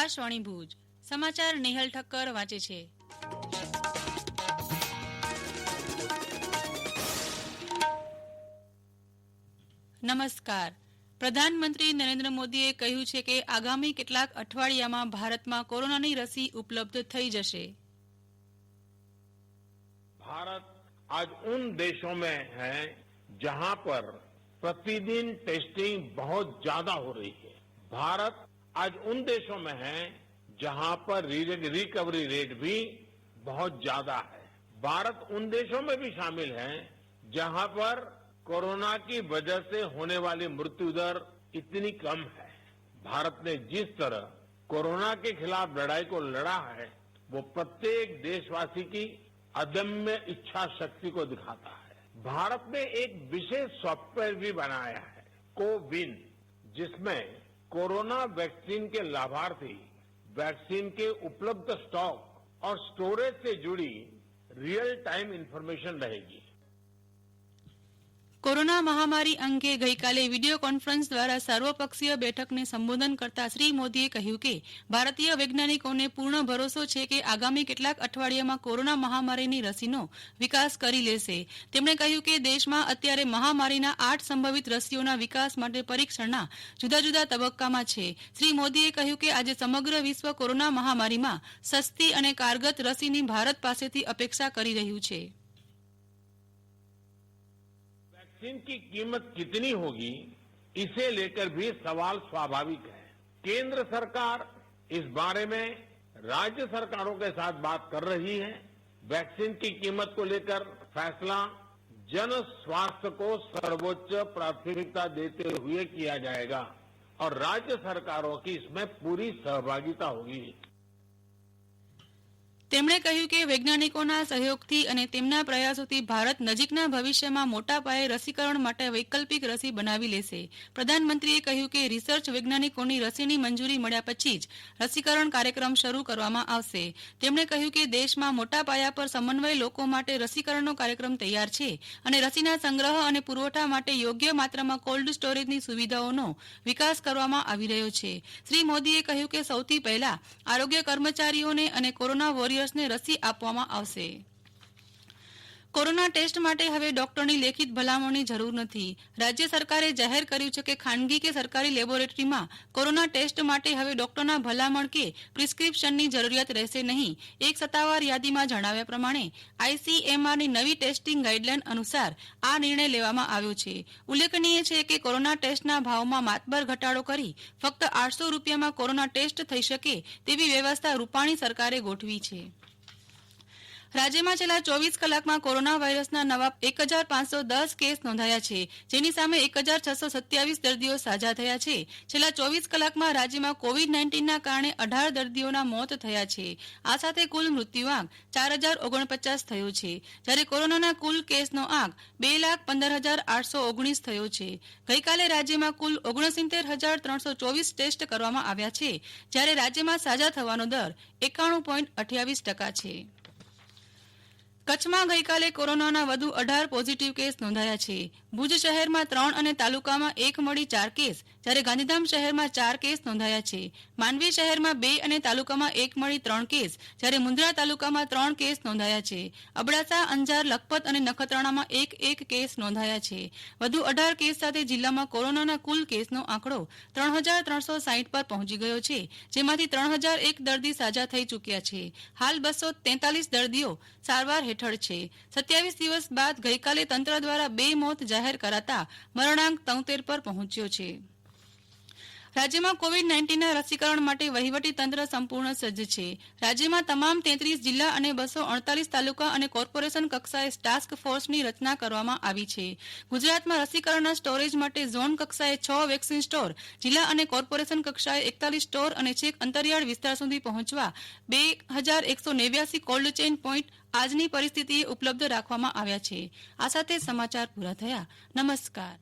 આકાશવાણી ભુજ સમાચાર નેહલ ઠક્કર વાંચે છે નમસ્કાર પ્રધાનમંત્રી નરેન્દ્ર મોદીએ કહ્યું છે કે આગામી કેટલાક અઠવાડિયામાં ભારતમાં કોરોનાની રસી ઉપલબ્ધ થઈ જશે भारत आज उन देशों में है जहां पर प्रतिदिन टेस्टिंग बहुत ज्यादा हो रही है भारत आज उन देशों में है जहाँ पर रिकवरी रेट भी बहुत ज़्यादा है। भारत उन देशों में भी शामिल है जहाँ पर कोरोना की वजह से होने वाली मृत्यु दर इतनी कम है। भारत ने जिस तरह कोरोना के खिलाफ लड़ाई को लड़ा है, वो प्रत्येक देशवासी की अदम्य इच्छा शक्ति को दिखाता है। भारत ने एक विशेष सॉफ्टवेयर भी बनाया है कोविन जिसमें कोरोना वैक्सीन के लाभार्थी वैक्सीन के उपलब्ध स्टॉक और स्टोरेज से जुड़ी रियल टाइम इंफॉर्मेशन रहेगी કોરોના મહામારી અંગે ગઈકાલે વીડિયો કોન્ફરન્સ દ્વારા સર્વપક્ષીય બેઠકને સંબોધન કરતા શ્રી મોદીએ કહ્યું કે, ભારતીય વૈજ્ઞાનિકોને પૂર્ણ ભરોસો છે કે આગામી કેટલાક અઠવાડિયામાં કોરોના મહામારીની રસીનો વિકાસ કરી લેશે. તેમણે કહ્યું કે, દેશમાં અત્યારે મહામારીના આઠ સંભવિત રસીઓના વિકાસ માટે પરીક્ષણના જુદા જુદા તબક્કામાં છે. શ્રી મોદીએ કહ્યું કે, આજે સમગ્ર વિશ્વ કોરોના મહામારીમાં સસ્તી અને કારગત રસીની ભારત પાસેથી અપેક્ષા કરી રહ્યું છે. वैक्सीन की कीमत कितनी होगी, इसे लेकर भी सवाल स्वाभाविक है। केंद्र सरकार इस बारे में राज्य सरकारों के साथ बात कर रही है। वैक्सीन की कीमत को लेकर फैसला जन स्वास्थ्य को सर्वोच्च प्राथमिकता देते हुए किया जाएगा और राज्य सरकारों की इसमें पूरी सहभागिता होगी। તેમણે કહ્યું કે વૈજ્ઞાનિકોના સહયોગથી અને તેમના પ્રયાસોથી ભારત નજીકના ભવિષ્યમાં મોટા પાયે રસીકરણ માટે વૈકલ્પિક રસી બનાવી લેશે. પ્રધાનમંત્રીએ કહ્યું કે રિસર્ચ વૈજ્ઞાનિકોની રસીની મંજૂરી મળ્યા પછી જ રસીકરણ કાર્યક્રમ શરૂ કરવામાં આવશે. તેમણે કહ્યું કે દેશમાં મોટા પાયા પર સમન્વય લોકો માટે રસીકરણનો કાર્યક્રમ તૈયાર છે અને રસીના સંગ્રહ અને પુરવઠા માટે યોગ્ય માત્રામાં કોલ્ડ સ્ટોરેજની સુવિધાઓનો વિકાસ કરવામાં આવી રહ્યો છે. શ્રી મોદીએ કહ્યું કે સૌથી પહેલા આરોગ્ય કર્મચારીઓને અને કોરોના વોરિયર્સને રસી આપવામાં આવશે. કોરોના ટેસ્ટ માટે હવે ડોક્ટરની લેખિત ભલામણની જરૂર નથી. રાજ્ય સરકારે જાહેર કર્યું છે કે ખાનગી કે સરકારી લેબોરેટરીમાં કોરોના ટેસ્ટ માટે હવે ડોક્ટરના ભલામણ કે પ્રિસ્ક્રિપ્શનની જરૂરિયાત રહેશે નહીં. એક સત્તાવાર યાદીમાં જણાવ્યા પ્રમાણે આઈસીએમઆરની નવી ટેસ્ટિંગ ગાઈડલાઈન અનુસાર આ નિર્ણય લેવામાં આવ્યો છે. ઉલ્લેખનીય છે કે કોરોના ટેસ્ટના ભાવમાં માતબર ઘટાડો કરી ફક્ત આઠસો રૂપિયામાં કોરોના ટેસ્ટ થઈ શકે તેવી વ્યવસ્થા રૂપાણી સરકારે ગોઠવી છે. રાજ્યમાં છેલ્લા ચોવીસ કલાકમાં કોરોના વાયરસના નવા એક હજાર પાંચસો દસ કેસ નોંધાયા છે, જેની સામે એક હજાર છસો સત્યાવીસ દર્દીઓ સાજા થયા છે. છેલ્લા ચોવીસ કલાકમાં રાજ્યમાં કોવિડ નાઇન્ટીનના કારણે અઢાર દર્દીઓના મોત થયા છે. આ સાથે કુલ મૃત્યુઆંક ચાર હજાર ઓગણપચાસ થયો છે. જ્યારે કોરોનાના કુલ કેસનો આંક બે લાખ પંદર હજાર આઠસો ઓગણીસ થયો છે. ગઈકાલે રાજ્યમાં કુલ ઓગણસિત્તેર હજાર ત્રણસો ચોવીસ ટેસ્ટ કરવામાં આવ્યા છે, જ્યારે રાજ્યમાં સાજા થવાનો દર એકાણું પોઈન્ટ અઠ્યાવીસ ટકા છે. કચ્છમાં ગઈકાલે કોરોનાના વધુ અઢાર પોઝિટિવ કેસ નોંધાયા છે. ભુજ શહેરમાં ત્રણ અને તાલુકામાં એક મળી ચાર કેસ, જ્યારે ગાંધીધામ શહેરમાં ચાર કેસ નોંધાયા છે. માંડવી શહેરમાં બે અને તાલુકામાં એક મળી ત્રણ કેસ, જ્યારે મુન્દ્રા તાલુકામાં ત્રણ કેસ નોંધાયા છે. અબડાસા, અંજાર, લખપત અને નખત્રાણામાં એક એક કેસ નોંધાયા છે. વધુ અઢાર કેસ સાથે જિલ્લામાં કોરોનાના કુલ કેસનો આંકડો ત્રણ હજાર ત્રણસો સાહીઠ પર પહોંચી ગયો છે, જેમાંથી ત્રણ હજાર એક દર્દી સાજા થઈ ચૂક્યા છે. હાલ બસો તેતાલીસ દર્દીઓ સારવાર હેઠળ છે. સત્યાવીસ દિવસ બાદ ગઈકાલે તંત્ર દ્વારા બે મોત જાહેર કરાતા મરણાંક પર પહોંચ્યો છે. રાજ્યમાં કોવિડ નાઇન્ટીનના રસીકરણ માટે વહીવટી તંત્ર સંપૂર્ણ સજ્જ છે. રાજ્યમાં તમામ તેત્રીસ જિલ્લા અને બસો અડતાલીસ તાલુકા અને કોર્પોરેશન કક્ષાએ ટાસ્ક ફોર્સની રચના કરવામાં આવી છે. ગુજરાતમાં રસીકરણના સ્ટોરેજ માટે ઝોન કક્ષાએ છ વેક્સિન સ્ટોર, જિલ્લા અને કોર્પોરેશન કક્ષાએ એકતાલીસ સ્ટોર અને છેક અંતરિયાળ વિસ્તાર સુધી પહોંચવા બે હજાર એકસો નેવ્યાસી કોલ્ડ ચેઇન પોઈન્ટ આજની પરિસ્થિતિએ ઉપલબ્ધ રાખવામાં આવ્યા છે. આ સાથે સમાચાર પૂરા થયા. નમસ્કાર.